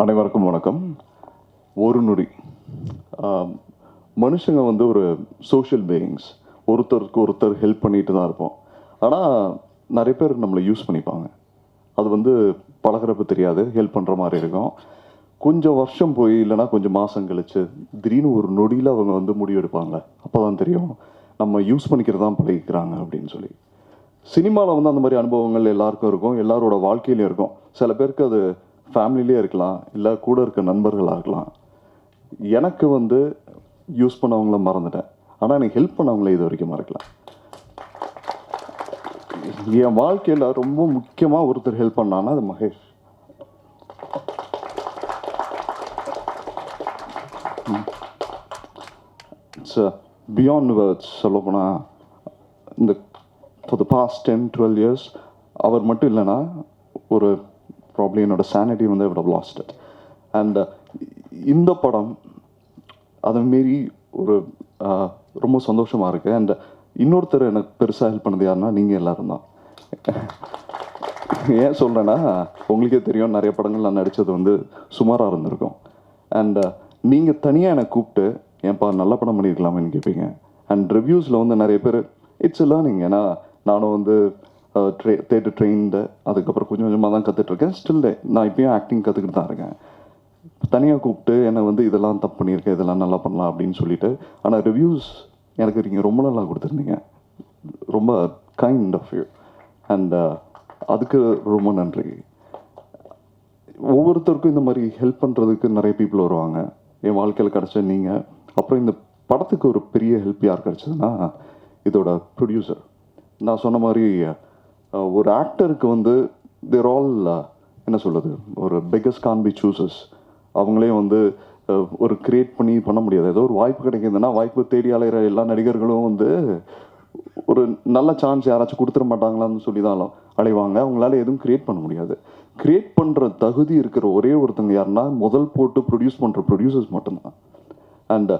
அனைவருக்கும் வணக்கம். ஒரு நொடி. மனுஷங்க வந்து ஒரு சோஷியல் பீயிங்ஸ் ஒருத்தருக்கு ஒருத்தர் ஹெல்ப் பண்ணிட்டு தான் இருப்போம். ஆனால் நிறைய பேர் நம்மளை யூஸ் பண்ணிப்பாங்க. அது வந்து பழகிறப்ப தெரியாது ஹெல்ப் பண்ணுற மாதிரி இருக்கும். கொஞ்சம் வருஷம் போய் இல்லைன்னா கொஞ்சம் மாதம் கழிச்சு திடீர்னு ஒரு நொடியில் அவங்க வந்து முடிவெடுப்பாங்க அப்போ தான் தெரியும் நம்ம யூஸ் பண்ணிக்கிறது தான் பழகிக்கிறாங்க அப்படின்னு சொல்லி. சினிமாவில் வந்து அந்த மாதிரி அனுபவங்கள் எல்லாருக்கும் இருக்கும். எல்லாரோட வாழ்க்கையிலையும் இருக்கும். சில பேருக்கு அது ஃபேமிலிலே இருக்கலாம் இல்லை கூட இருக்க நண்பர்களாக இருக்கலாம். எனக்கு வந்து யூஸ் பண்ணவங்கள மறந்துட்டேன். ஆனால் எனக்கு ஹெல்ப் பண்ணவங்கள இது வரைக்கும் மறக்கலாம் என் வாழ்க்கையில் ரொம்ப முக்கியமாக ஒருத்தர் ஹெல்ப் பண்ணான்னா அது மகேஷ். இட்ஸ் பியாண்ட் வேர்ட்ஸ் சொல்லப்போனால் இந்த for the past ten twelve years அவர் மட்டும் இல்லைன்னா ஒரு ப்ராப்ளம் என்னோட சானிட்டி வந்து விட லாஸ்ட் அண்ட் இந்த படம் அதை மீறி ஒரு uh, ரொம்ப சந்தோஷமாக இருக்குது அண்ட் uh, இன்னொருத்தர் எனக்கு பெருசாக ஹெல்ப் பண்ணது யாருன்னா நீங்கள் எல்லாரும் தான். ஏன் சொல்கிறேன்னா உங்களுக்கே தெரியும் நிறைய படங்கள் நான் நடித்தது வந்து சுமாராக இருந்திருக்கும். அண்ட் uh, நீங்கள் தனியாக என்னை கூப்பிட்டு ஏன்ப்பா நல்ல படம் பண்ணியிருக்கலாமேன்னு கேட்பீங்க அண்ட் ரிவ்யூஸில் வந்து நிறைய பேர் இட்ஸ் லேர்னிங் ஏன்னா நானும் வந்து ட்ரே தேட்டர் ட்ரெயின்டு அதுக்கப்புறம் கொஞ்சம் கொஞ்சமாக தான் கற்றுட்ருக்கேன் ஸ்டில்லு நான் இப்போயும் ஆக்டிங் கற்றுக்கிட்டு தான் இருக்கேன். தனியாக கூப்பிட்டு என்னை வந்து இதெல்லாம் தப்பு பண்ணியிருக்கேன் இதெல்லாம் நல்லா பண்ணலாம் அப்படின்னு சொல்லிட்டு ஆனால் ரிவ்யூஸ் எனக்கு நீங்கள் ரொம்ப நல்லா கொடுத்துருந்தீங்க. ரொம்ப கைண்ட் ஆஃப் யூ அண்ட் அதுக்கு ரொம்ப நன்றி. ஒவ்வொருத்தருக்கும் இந்த மாதிரி ஹெல்ப் பண்ணுறதுக்கு நிறைய பீப்புள் வருவாங்க. என் வாழ்க்கையில் கிடச்ச நீங்கள் அப்புறம் இந்த படத்துக்கு ஒரு பெரிய ஹெல்ப் யார் கிடச்சதுன்னா இதோட ப்ரொடியூசர் நான் சொன்ன மாதிரி ஒரு ஆக்டருக்கு வந்து தேர் ஆல் என்ன சொல்கிறது ஒரு பிக்கஸ்ட் கான் பி சூசஸ் அவங்களே வந்து ஒரு கிரியேட் பண்ணி பண்ண முடியாது. ஏதோ ஒரு வாய்ப்பு கிடைக்குதுன்னா வாய்ப்பு தேடி அலைகிற எல்லா நடிகர்களும் வந்து ஒரு நல்ல சான்ஸ் யாராச்சும் கொடுத்துட மாட்டாங்களான்னு சொல்லி தான் அலைவாங்க. அவங்களால எதுவும் கிரியேட் பண்ண முடியாது. கிரியேட் பண்ணுற தகுதி இருக்கிற ஒரே ஒருத்தங்க யாருன்னா முதல் போட்டு ப்ரொடியூஸ் பண்ணுற ப்ரொடியூசர்ஸ் மட்டும்தான். அண்ட்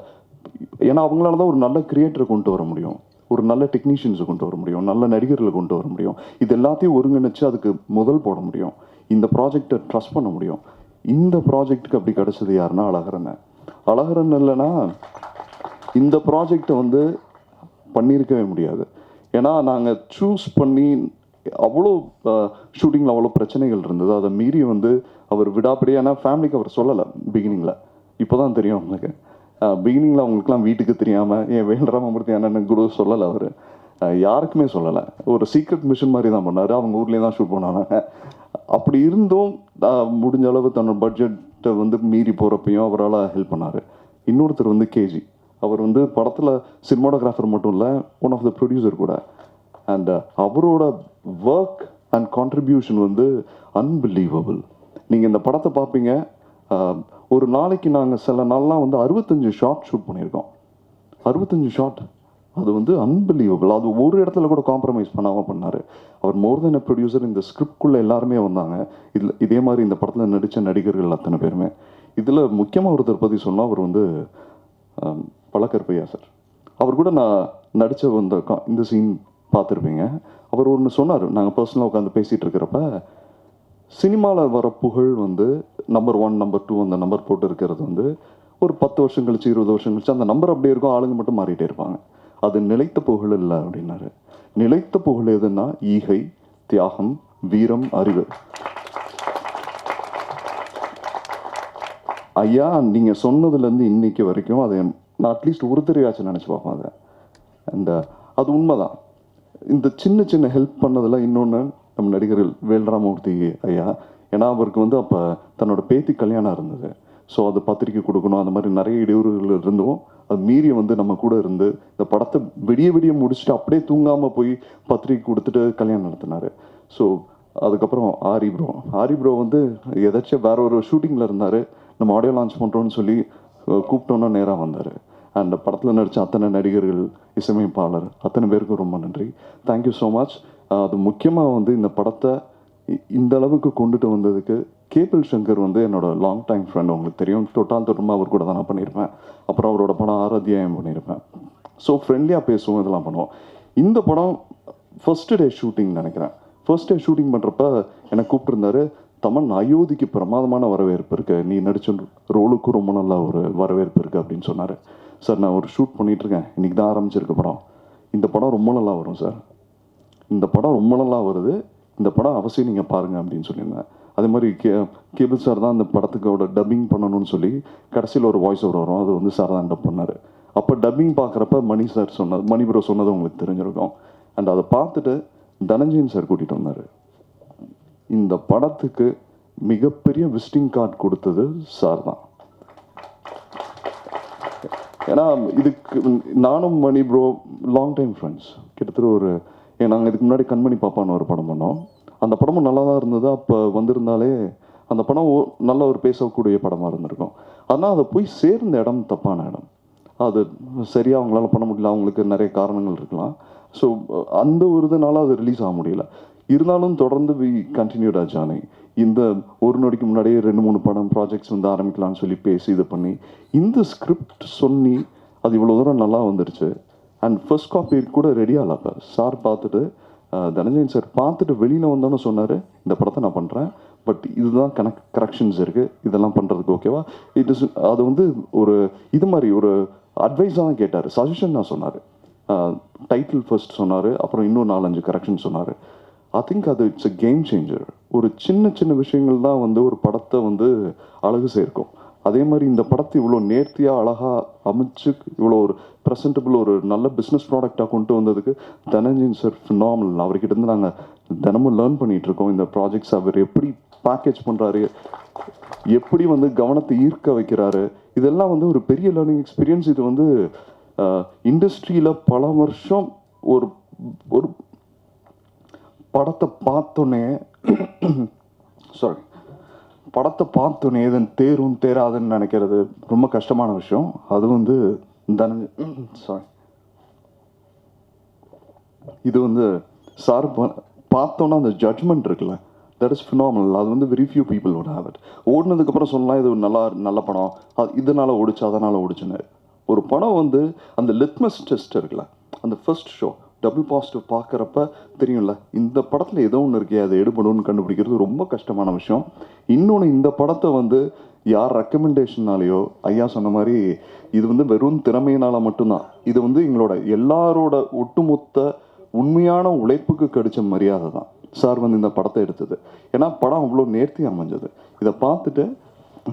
ஏன்னா அவங்களால தான் ஒரு நல்ல கிரியேட்டரை கொண்டு வர முடியும். ஒரு நல்ல டெக்னீஷியன்ஸை கொண்டு வர முடியும் நல்ல நடிகர்களை கொண்டு வர முடியும். இது எல்லாத்தையும் ஒருங்கிணைச்சு அதுக்கு முதல் போட முடியும். இந்த ப்ராஜெக்டை ட்ரஸ்ட் பண்ண முடியும். இந்த ப்ராஜெக்ட்டுக்கு அப்படி கிடச்சது யாருன்னா அழகரன் அழகரன் இல்லைன்னா இந்த ப்ராஜெக்டை வந்து பண்ணியிருக்கவே முடியாது. ஏன்னா நாங்கள் சூஸ் பண்ணி அவ்வளோ ஷூட்டிங்கில் அவ்வளோ பிரச்சனைகள் இருந்தது. அதை மீறி வந்து அவர் விடாப்படியே ஃபேமிலிக்கு அவர் சொல்லலை பிகினிங்கில் இப்போ தான் தெரியும் அவங்களுக்கு பிகினிங்கில் அவங்களுக்குலாம் வீட்டுக்கு தெரியாமல் ஏன் வேண்டராமூர்த்தி என்னென்னு கூட சொல்லலை அவர். யாருக்குமே சொல்லலை. ஒரு சீக்ரெட் மிஷன் மாதிரி தான் பண்ணார். அவங்க ஊர்லேயே தான் ஷூட் பண்ணாங்க. அப்படி இருந்தும் முடிஞ்ச அளவு தன்னோட பட்ஜெட்டை வந்து மீறி போகிறப்பையும் அவரால் ஹெல்ப் பண்ணார். இன்னொருத்தர் வந்து கேஜி அவர் வந்து படத்தில் சினிமாடோகிராஃபர் மட்டும் இல்லை ஒன் ஆஃப் த ப்ரொடியூசர் கூட. அண்ட் அவரோட ஒர்க் அண்ட் கான்ட்ரிபியூஷன் வந்து அன்பிலீவபிள் நீங்கள் இந்த படத்தை பார்ப்பீங்க. ஒரு நாளைக்கு நாங்கள் சில நாள்லாம் வந்து அறுபத்தஞ்சு ஷார்ட் ஷூட் பண்ணியிருக்கோம். அறுபத்தஞ்சு ஷாட் அது வந்து அன்பிலீவபிள் அது ஒரு இடத்துல கூட காம்ப்ரமைஸ் பண்ணாமல் பண்ணார். அவர் மோர் தென் ப்ரொடியூசர் இந்த ஸ்கிரிப்ட்குள்ளே எல்லாருமே வந்தாங்க. இதில் இதே மாதிரி இந்த படத்தில் நடித்த நடிகர்கள் அத்தனை பேருமே. இதில் முக்கியமாக ஒருத்தர் பற்றி சொன்னால் அவர் வந்து பழக்கற்பையா சார். அவர் கூட நான் நடித்த இந்த கா- இந்த சீன் பார்த்துருப்பீங்க. அவர் ஒன்று சொன்னார். நாங்கள் பர்சனலாக உட்காந்து பேசிகிட்டு இருக்கிறப்ப சினிமாவில் வர புகழ் வந்து நம்பர் ஒன் நம்பர் டூ அந்த நம்பர் போட்டு இருக்கிறது வந்து ஒரு பத்து வருஷம் கழிச்சு இருபது வருஷம் கழிச்சு அந்த நம்பர் அப்படியே இருக்கும். ஆளுங்க மட்டும் மாறிட்டே இருப்பாங்க. அது நிலைத்த புகழ் இல்லை அப்படின்னாரு. நிலைத்த புகழ் எதுன்னா ஈகை தியாகம் வீரம் அறிவு. ஐயா நீங்கள் சொன்னதுலேருந்து இன்னைக்கு வரைக்கும் அதை நான் அட்லீஸ்ட் ஒரு தெரியாச்சும் நினச்சி பார்ப்பேன் அதை. அந்த அது உண்மைதான். இந்த சின்ன சின்ன ஹெல்ப் பண்ணதில் இன்னொன்று நம்ம நடிகர்கள் வேல்ராமூர்த்தி ஐயா. ஏன்னா அவருக்கு வந்து அப்போ தன்னோட பேத்தி கல்யாணம் இருந்தது. ஸோ அது பத்திரிக்கை கொடுக்கணும் அந்த மாதிரி நிறைய இடையூறுகள் இருந்தும் அது மீறி வந்து நம்ம கூட இருந்து இந்த படத்தை விடிய விடிய முடிச்சுட்டு அப்படியே தூங்காமல் போய் பத்திரிக்கை கொடுத்துட்டு கல்யாணம் நடத்தினாரு. ஸோ அதுக்கப்புறம் ஆரி ப்ரோ ஆரி ப்ரோ வந்து ஏதாச்சும் வேற ஒரு ஷூட்டிங்கில் இருந்தார். நம்ம ஆடியோ லான்ச் பண்ணுறோன்னு சொல்லி கூப்பிட்டோன்னா நேராக வந்தார். அண்ட் படத்தில் நடித்த அத்தனை நடிகர்கள் இசையமைப்பாளர் அத்தனை பேருக்கும் ரொம்ப நன்றி. தேங்க்யூ ஸோ மச் அது முக்கியமாக வந்து இந்த படத்தை இந்த அளவுக்கு கொண்டுட்டு வந்ததுக்கு கேபிள் சங்கர் வந்து என்னோட லாங் டைம் ஃப்ரெண்ட் உங்களுக்கு தெரியும். தொட்டால் தொட்டமாக அவர் கூட தான் நான் பண்ணியிருப்பேன் அப்புறம் அவரோட படம் ஆராத்தியாயம் பண்ணியிருப்பேன் ஸோ ஃப்ரெண்ட்லியாக பேசுவோம் இதெல்லாம் பண்ணுவோம். இந்த படம் ஃபர்ஸ்ட் டே ஷூட்டிங் நினைக்கிறேன். ஃபர்ஸ்ட் டே ஷூட்டிங் பண்ணுறப்ப என்னை கூப்பிட்டுருந்தாரு தமன் அயோத்திக்கு பிரமாதமான வரவேற்பு இருக்குது நீ நடிச்ச ரோலுக்கும் ரொம்ப நல்ல ஒரு வரவேற்பு இருக்கு அப்படின்னு சொன்னார். சார் நான் ஒரு ஷூட் பண்ணிகிட்ருக்கேன் இருக்கேன். தான் ஆரம்பிச்சிருக்க படம். இந்த படம் ரொம்ப நல்லா வரும் சார். இந்த படம் ரொம்ப நல்லா வருது. இந்த படம் அவசியம் நீங்கள் பாருங்க அப்படின்னு சொல்லியிருந்தேன். அதே மாதிரி கே கேபிள் சார் தான் அந்த படத்துக்கோட டப்பிங் பண்ணணும்னு சொல்லி கடைசியில் ஒரு வாய்ஸ் ஓவர் வரும். அது வந்து சார் தான் டப் பண்ணார். அப்போ டப்பிங் பார்க்குறப்ப மணி சார் சொன்னது மணி ப்ரோ சொன்னது உங்களுக்கு தெரிஞ்சிருக்கும். அண்ட் அதை பார்த்துட்டு தனஞ்சயன் சார் கூட்டிகிட்டு வந்தார். இந்த படத்துக்கு மிகப்பெரிய விசிட்டிங் கார்டு கொடுத்தது சார் தான். ஏன்னா இதுக்கு நானும் Mani bro long time friends கிட்டத்தட்ட ஒரு நாங்கள் இதுக்கு முன்னாடி கண்மணி பாப்பான்னு ஒரு படம் பண்ணோம். அந்த படமும் நல்லா தான் இருந்தது. அப்போ வந்திருந்தாலே அந்த படம் ஓ- நல்ல ஒரு பேசக்கூடிய படமாக இருந்திருக்கும். ஆனால் அதை போய் சேர்ந்த இடம் தப்பான இடம். அது சரியாக அவங்களால பண்ண முடியல. அவங்களுக்கு நிறைய காரணங்கள் இருக்கலாம். ஸோ அந்த ஒரு இதனால அது ரிலீஸ் ஆக முடியல. இருந்தாலும் தொடர்ந்து வி கண்டினியூட் ஜானி இந்த ஒரு நொடிக்கு முன்னாடியே ரெண்டு மூணு படம் ப்ராஜெக்ட்ஸ் வந்து ஆரம்பிக்கலாம்னு சொல்லி பேசி இது பண்ணி இந்த ஸ்கிரிப்ட் சொல்லி அது இவ்வளோ தூரம் நல்லா வந்துடுச்சு அண்ட் ஃபர்ஸ்ட் காப்பி கூட ரெடி ஆகல. அப்போ சார் பார்த்துட்டு தனஞ்சயன் சார் பார்த்துட்டு வெளியில் வந்தோன்னு சொன்னார். இந்த படத்தை நான் பண்ணுறேன் பட் இதுதான் கனெக்ட் கரெக்ஷன்ஸ் இருக்குது இதெல்லாம் பண்ணுறதுக்கு ஓகேவா இட் இஸ் அது வந்து ஒரு இது மாதிரி ஒரு அட்வைஸாக தான் கேட்டார். சஜஷன் தான் சொன்னார். டைட்டில் ஃபர்ஸ்ட் சொன்னார். அப்புறம் இன்னும் நாலஞ்சு கரெக்ஷன் சொன்னார். ஐ திங்க் அது இட்ஸ் அ கேம் சேஞ்சர் ஒரு சின்ன சின்ன விஷயங்கள் தான் வந்து ஒரு படத்தை வந்து அழகு சேர்க்கும். அதே மாதிரி இந்த படத்தை இவ்வளோ நேர்த்தியாக அழகாக அமைச்சு இவ்வளோ ஒரு ப்ரெசன்டபிள் ஒரு நல்ல பிஸ்னஸ் ப்ராடக்டாக கொண்டு வந்ததுக்கு தனஞ்சின் சார் ஃபினாமல் அவர்கிட்ட இருந்து நாங்கள் தினமும் லேர்ன் பண்ணிகிட்ருக்கோம் இருக்கோம். இந்த ப்ராஜெக்ட்ஸ் அவர் எப்படி பேக்கேஜ் பண்ணுறாரு எப்படி வந்து கவனத்தை ஈர்க்க வைக்கிறாரு இதெல்லாம் வந்து ஒரு பெரிய லேர்னிங் எக்ஸ்பீரியன்ஸ் இது வந்து இண்டஸ்ட்ரியில் பல வருஷம் ஒரு ஒரு படத்தை பார்த்தோன்னே சாரி படத்தை பார்த்தோன்னே ஏதன் தேரும் தேராதுன்னு நினைக்கிறது ரொம்ப கஷ்டமான விஷயம். அது வந்து தனஞ்ச சாரி இது வந்து சார் பார்த்தோன்னா அந்த ஜட்மெண்ட் இருக்குல்ல. தட் இஸ் ஃபினாமினல் அது வந்து very few people would have it ஓடினதுக்கப்புறம் சொல்லலாம் இது ஒரு நல்லா நல்ல படம். அது இதனால் ஓடிச்சு அதனால் ஓடிச்சுன்னு. ஒரு படம் வந்து அந்த லிட்மஸ் டெஸ்ட் இருக்குல்ல. அந்த ஃபர்ஸ்ட் ஷோ டபுள் பாசிட்டிவ் பார்க்குறப்ப தெரியும்ல இந்த படத்தில் ஏதோ ஒன்று இருக்கே அதை எடுபடும்னு கண்டுபிடிக்கிறது ரொம்ப கஷ்டமான விஷயம். இன்னொன்று இந்த படத்தை வந்து யார் ரெக்கமெண்டேஷன்னாலேயோ ஐயா சொன்ன மாதிரி இது வந்து வெறும் திறமையினால் மட்டும்தான். இது வந்து எங்களோட எல்லாரோட ஒட்டுமொத்த உண்மையான உழைப்புக்கு கிடைச்ச மரியாதை தான். சார் வந்து இந்த படத்தை எடுத்தது. ஏன்னா படம் அவ்வளோ நேர்த்தி அமைஞ்சது. இதை பார்த்துட்டு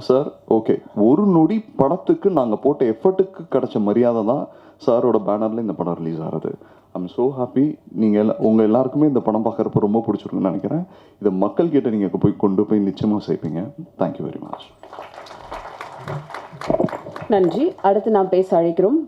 சார் ஓகே. ஒரு நொடி படத்துக்கு நாங்கள் போட்ட எஃபர்ட்டுக்கு கிடைச்ச மரியாதை தான் சாரோட பேனரில் இந்த படம் ரிலீஸ் ஆகிறது ஐம் ஸோ ஹாப்பி நீங்கள் எல்லா உங்கள் எல்லாருக்குமே இந்த படம் பார்க்குறப்ப ரொம்ப பிடிச்சிருக்குன்னு நினைக்கிறேன். இதை மக்கள் கிட்ட நீங்கள் போய் கொண்டு போய் நிச்சயமாக சேர்ப்பீங்க. தேங்க்யூ வெரி மச் நன்றி. அடுத்து நாம் பேச அழைக்கிறோம்.